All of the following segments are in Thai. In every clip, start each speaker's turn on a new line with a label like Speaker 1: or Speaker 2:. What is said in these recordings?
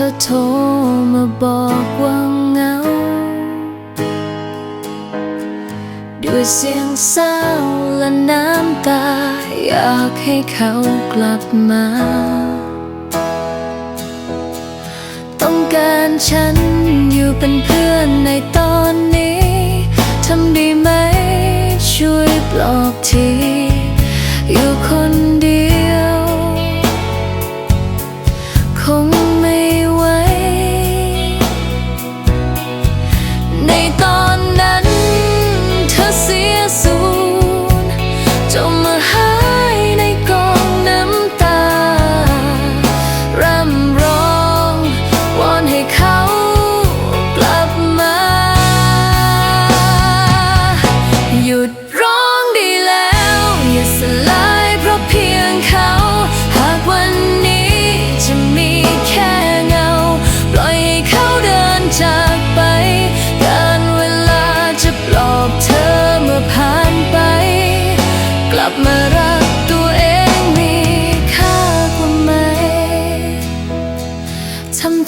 Speaker 1: ธอโทรมาบอกว่าเหงา ด้วยเสียงเศร้าและน้ำตา อยากให้เขากลับมา ต้องการฉันอยู่เป็นเพื่อนในตอนนี้ ทำด้ไหมช่วยปลอบที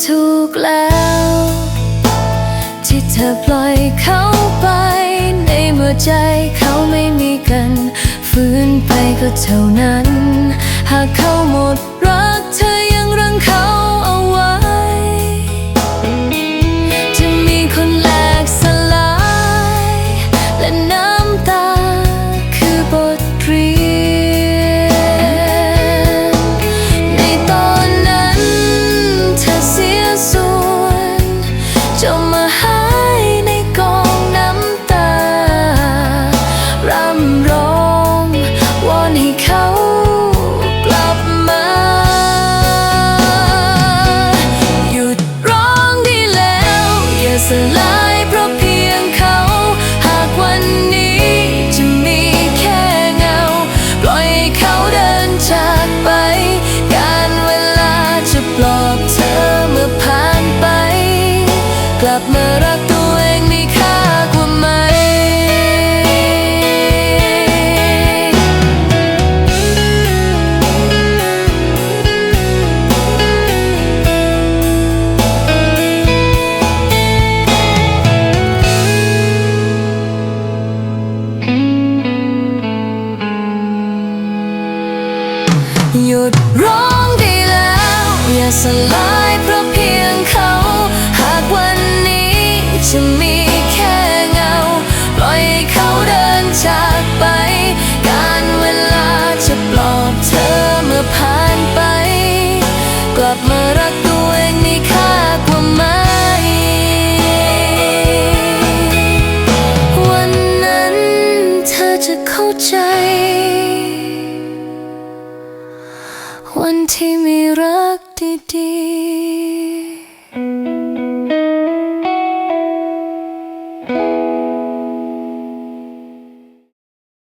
Speaker 1: ถูกแล้ว ที่เธอปล่อยเขาไป ในเมื่อใจเขาไม่มีกัน ฟื้นไปก็เท่านั้น หากเขาหมด หยุดร้องได้แล้ว อย่าสลายเพราะเพียงเขา หากวันนี้จะมีแค่เงา ปล่อยเขาเดินจากไป การเวลาจะปลอบเธอเมื่อผ่านไป กลับมารักตัวเองมีค่ากว่าไหม วันนั้นเธอจะเข้าใจ คนที่มีรักดีๆ